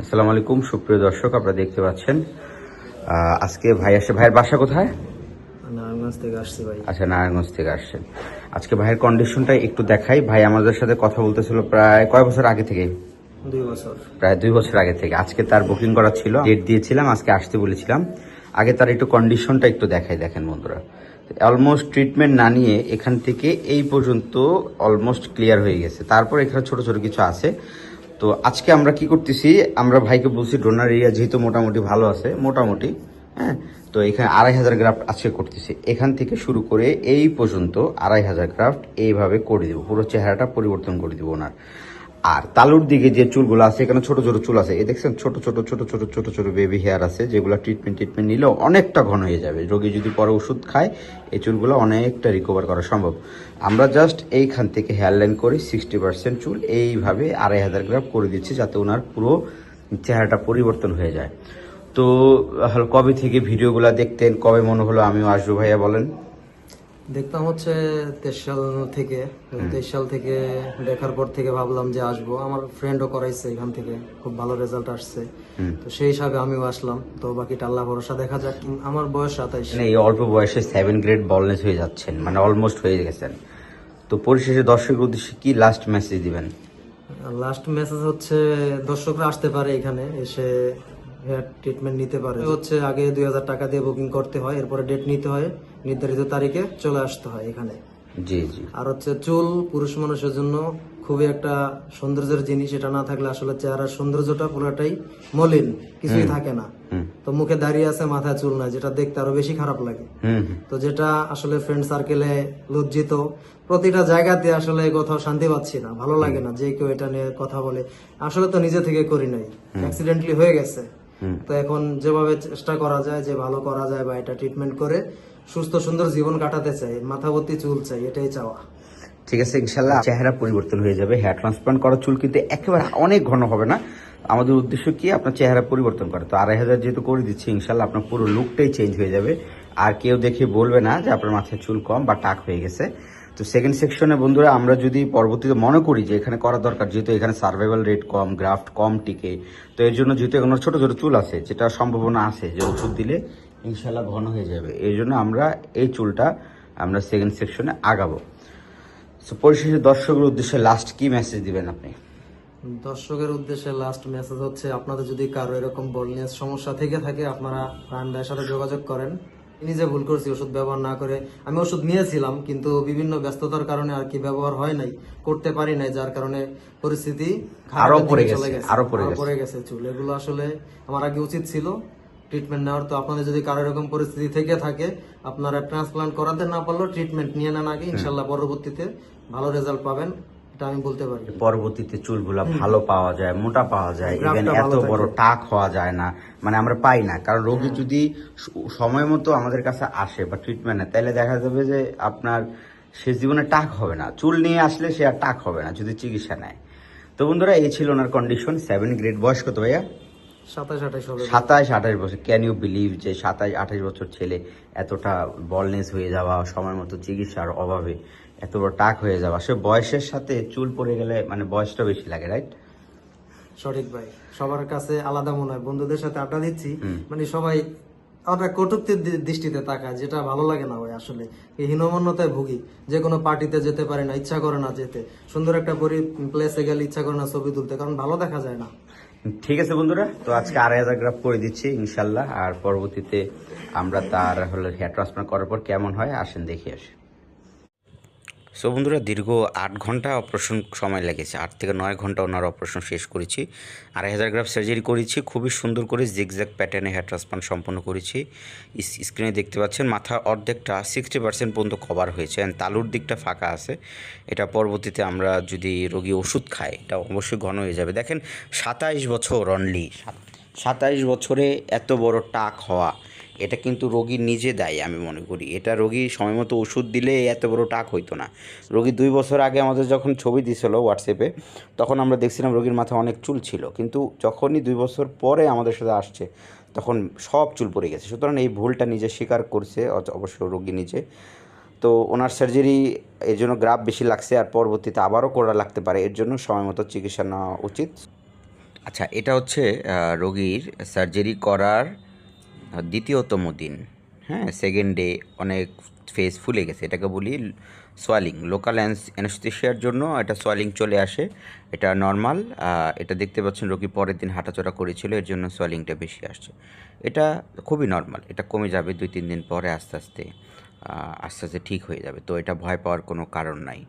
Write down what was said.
আসসালামু আলাইকুম সুপ্রিয় দর্শক আপনারা দেখতে পাচ্ছেন আজকে ভাই আসে ভাইয়ের বাসা কোথায়? নারায়ণগঞ্জ থেকে আসছি ভাই। আচ্ছা নারায়ণগঞ্জ থেকে আসছেন। আজকে ভাইয়ের কন্ডিশনটা একটু দেখাই। ভাই আমাদের সাথে কথা বলতেছিল প্রায় কয় বছর আগে থেকে? দুই বছর। প্রায় দুই বছর আগে থেকে। আজকে তার বুকিং করা ছিল। ডেট দিয়েছিলাম আজকে আসতে বলেছিলাম। আগে তার একটু কন্ডিশনটা একটু দেখাই দেখেন বন্ধুরা। অলমোস্ট ট্রিটমেন্ট না নিয়ে এখান থেকে এই পর্যন্ত অলমোস্ট ক্লিয়ার হয়ে গেছে। তারপর এখানে ছোট ছোট কিছু আছে। তো আজকে আমরা কি করতেছি, আমরা ভাইকে বলছি ডোনার এরিয়া যেহেতু মোটামুটি ভালো আছে, মোটামুটি হ্যাঁ? তো এখানে আড়াই হাজার গ্রাফট আজকে করতেছি। এখান থেকে শুরু করে এই পর্যন্ত আড়াই হাজার গ্রাফট এইভাবে করে দিব, পুরো চেহারাটা পরিবর্তন করে দেবো ওনার। আর তালুর দিকে যে চুলগুলো আছে, এখানে ছোট ছোট চুল আছে। এই দেখছেন, ছোট ছোট ছোট ছোট ছোট ছোট বেবি হেয়ার আছে, যেগুলো ট্রিটমেন্ট ট্রিটমেন্ট নিলেও অনেকটা ঘন হয়ে যাবে। রোগী যদি পরে ওষুধ খায়, এই চুলগুলো অনেকটা রিকভার করা সম্ভব। আমরা জাস্ট এইখান থেকে হেয়ার লাইন করে সিক্সটি পার্সেন্ট চুল, এইভাবে আড়াই হাজার গ্রাম করে দিচ্ছি যাতে ওনার পুরো চেহারাটা পরিবর্তন হয়ে যায়। তো কবে থেকে ভিডিওগুলো দেখতেন, কবে মনে হলো আমিও আসব ভাইয়া বলেন। দেখতাম হচ্ছে তেইশ সাল থেকে তেইশ সাল থেকে দেখার পর থেকে ভাবলাম যে আসব। আমার ফ্রেন্ডও করাইছে এখান থেকে খুব ভালো রেজাল্ট আসছে। তো সেই হিসাবে আমিও আসলাম। তো বাকিটা আল্লাহ ভরসা দেখা যাক। আমার বয়স সাতাইশ। মানে এই অল্প বয়সে সেভেন গ্রেড বলনেস হয়ে যাচ্ছেন মানে অলমোস্ট হয়ে গেছেন। তো পরিশেষে দর্শকের উদ্দেশ্যে কি লাস্ট মেসেজ দিবেন? লাস্ট মেসেজ হচ্ছে দর্শকরা আসতে পারে এখানে এসে হেয়ার ট্রিটমেন্ট নিতে পারে। হচ্ছে আগে দুই হাজার টাকা দিয়ে বুকিং করতে হয় এরপরে ডেট নিতে হয় নির্ধারিত তারিখে চলে আসতে হয় এখানে। জি জি। আর হচ্ছে চুল পুরুষ মানুষের জন্য খুবই একটা সৌন্দর্যের জিনিস এটা না থাকলে আসলে চেহারার সৌন্দর্যটা পুরোটাই মলিন কিছুই থাকে না। তো মুখে দাঁড়িয়ে আছে মাথায় চুল নাই যেটা দেখতে আরও বেশি খারাপ লাগে। তো যেটা আসলে ফ্রেন্ড সার্কেলে লজ্জিত প্রতিটা জায়গাতে আসলে কোথাও শান্তি পাচ্ছি না ভালো লাগে না যে কেউ এটা নিয়ে কথা বলে। আসলে তো নিজে থেকে করি নাই অ্যাক্সিডেন্টলি হয়ে গেছে। তো এখন যেভাবে চেষ্টা করা যায় যে ভালো করা যায় বা এটা ট্রিটমেন্ট করে সুস্থ সুন্দর জীবন কাটাতে চাই মাথা ভর্তি চুল চাই এটাই চাওয়া। ঠিক আছে ইনশাল্লাহ চেহারা পরিবর্তন হয়ে যাবে হেয়ার ট্রান্সপ্লান্ট করা চুল কিন্তু একেবারে অনেক ঘন হবে না। আমাদের উদ্দেশ্য কি? আপনার চেহারা পরিবর্তন করা। তো আড়াই হাজার যেহেতু করে দিচ্ছি ইনশাল্লাহ আপনার পুরো লুকটাই চেঞ্জ হয়ে যাবে। আর কেউ দেখে বলবে না যে আপনার মাথায় চুল কম বা টাক হয়ে গেছে। তো সেকেন্ড সেকশনে বন্ধুরা আমরা যদি পরবর্তীতে মনে করি যে এখানে করা দরকার, যেহেতু এখানে সার্ভাইভাল রেট কম গ্রাফট কম টিকে, তো এর জন্য যেহেতু এখানে ছোটো ছোটো চুল আছে, যেটা সম্ভাবনা আছে যে ওষুধ দিলে ইনশাল্লাহ ঘন হয়ে যাবে। এই জন্য আমরা এই চুলটা আমরা সেকেন্ড সেকশনে আগাবো। সো পরিশেষে দর্শকের উদ্দেশ্যে লাস্ট কি মেসেজ দিবেন আপনি? দর্শকের উদ্দেশ্যে লাস্ট মেসেজ হচ্ছে, আপনাদের যদি কারও এরকম বলনেস সমস্যা থেকে থাকে, আপনারা প্রাণ সাথে যোগাযোগ করেন। নিজে ভুল করছি ওষুধ ব্যবহার না করে। আমি ওষুধ নিয়েছিলাম কিন্তু বিভিন্ন ব্যস্ততার কারণে আর কি ব্যবহার হয় নাই করতে পারি নাই যার কারণে পরিস্থিতি খারাপের আরও পড়ে গেছে, আরও পড়ে গেছে। চুল। এগুলো আসলে আমার আগে উচিত ছিল ট্রিটমেন্ট নেওয়ার। তো আপনাদের যদি কারও এরকম পরিস্থিতি থেকে থাকে আপনারা ট্রান্সপ্লান্ট করাতে না পারলেও ট্রিটমেন্ট নিয়ে নেন আগে। ইনশাল্লাহ পরবর্তীতে ভালো রেজাল্ট পাবেন। এটা আমি বলতে পারি পরবর্তীতে চুলগুলা ভালো পাওয়া যায় মোটা পাওয়া যায় ইভেন এত বড় টাক হওয়া যায় না মানে আমরা পাই না। কারণ রোগী যদি সময় মতো আমাদের কাছে আসে বা ট্রিটমেন্টে তাহলে দেখা যাবে যে আপনার সে জীবনে টাক হবে না। চুল নিয়ে আসলে সে আর টাক হবে না যদি চিকিৎসা নেয়। তো বন্ধুরা এই ছিল ওনার কন্ডিশন সেভেন গ্রেড বয়স কত ভাইয়া? সাতাশ আঠাশ বছর। ক্যান ইউ বিলিভ যে সাতাশ আঠাশ বছর ছেলে এতটা বলনেস হয়ে যাওয়া সময় মতো চিকিৎসার অভাবে এত বড় টাক হয়ে যাওয়া সে বয়সের সাথে চুল পড়ে গেলে মানে বয়সটা বেশি লাগে রাইট সঠিক ভাই। সবার কাছে আলাদা মনে হয়। বন্ধুদের সাথে আড্ডা দিচ্ছি। মানে সবাই আমরা কটুক্তির দৃষ্টিতে তাকায় যেটা ভালো লাগে না ভাই আসলে। এই হীনমন্যতায় ভুগি। যে কোনো পার্টিতে যেতে পারে না ইচ্ছা করে না যেতে। সুন্দর একটা পরি প্লেসে গেলে ইচ্ছা করে না ছবি তুলতে কারণ ভালো দেখা যায় না। ঠিক আছে বন্ধুরা তো আজকে আড়াই হাজার গ্রাফ করে দিচ্ছি ইনশাল্লাহ। আর পরবর্তীতে আমরা তার হলো হেয়ার ট্রান্সফার করার পর কেমন হয় আসেন দেখে আসি। সো বন্ধুরা, দীর্ঘ আট ঘণ্টা অপারেশন সময় লেগেছে। আট থেকে নয় ঘণ্টা ওনার অপারেশন শেষ করেছি। আড়াই হাজার গ্রাফ সার্জারি করেছি। খুবই সুন্দর করে জিগজ্যাগ প্যাটার্নে হেয়ার ট্রান্সপ্লান্ট সম্পন্ন করেছি। স্ক্রিনে দেখতে পাচ্ছেন, মাথা অর্ধেকটা সিক্সটি পার্সেন্ট পর্যন্ত কভার হয়েছে অ্যান্ড তালুর দিকটা ফাঁকা আছে। এটা পরবর্তীতে আমরা যদি রোগী ওষুধ খায় এটা অবশ্যই ঘন হয়ে যাবে। দেখেন, সাতাইশ বছর অনলি সাতাইশ বছরে এত বড় টাক হওয়া। এটা কিন্তু রোগী নিজে দেয়, আমি মনে করি। এটা রোগী সময় মতো ওষুধ দিলে এত বড় টাক হইতো না। রোগী দুই বছর আগে আমাদের যখন ছবি দিছিল হোয়াটসঅ্যাপে তখন আমরা দেখছিলাম রোগীর মাথায় অনেক চুল ছিল। কিন্তু যখনই দুই বছর পরে আমাদের সাথে আসছে, তখন সব চুল পড়ে গেছে। সুতরাং এই ভুলটা নিজে স্বীকার করছে অবশ্য রোগী নিজে। তো ওনার সার্জারি এর জন্য গ্রাফ বেশি লাগছে, আর পরবর্তীতে আবারও করা লাগতে পারে। এর জন্য সময় মতো চিকিৎসা নেওয়া উচিত। আচ্ছা এটা হচ্ছে রোগীর সার্জারি করার দ্বিতীয়তম দিন। হ্যাঁ সেকেন্ড ডে অনেক ফেস ফুলে গেছে। এটাকে বলি সোয়ালিং লোকাল অ্যানেস্থেশিয়ার জন্য এটা সোয়ালিং চলে আসে। এটা নর্মাল এটা দেখতে পাচ্ছেন রোগী পরের দিন হাঁটাচলা করেছিল, এর জন্য সোয়ালিংটা বেশি আসছে। এটা খুবই নর্মাল এটা কমে যাবে দুই তিন দিন পরে আস্তে আস্তে আস্তে আস্তে ঠিক হয়ে যাবে। তো এটা ভয় পাওয়ার কোনো কারণ নাই।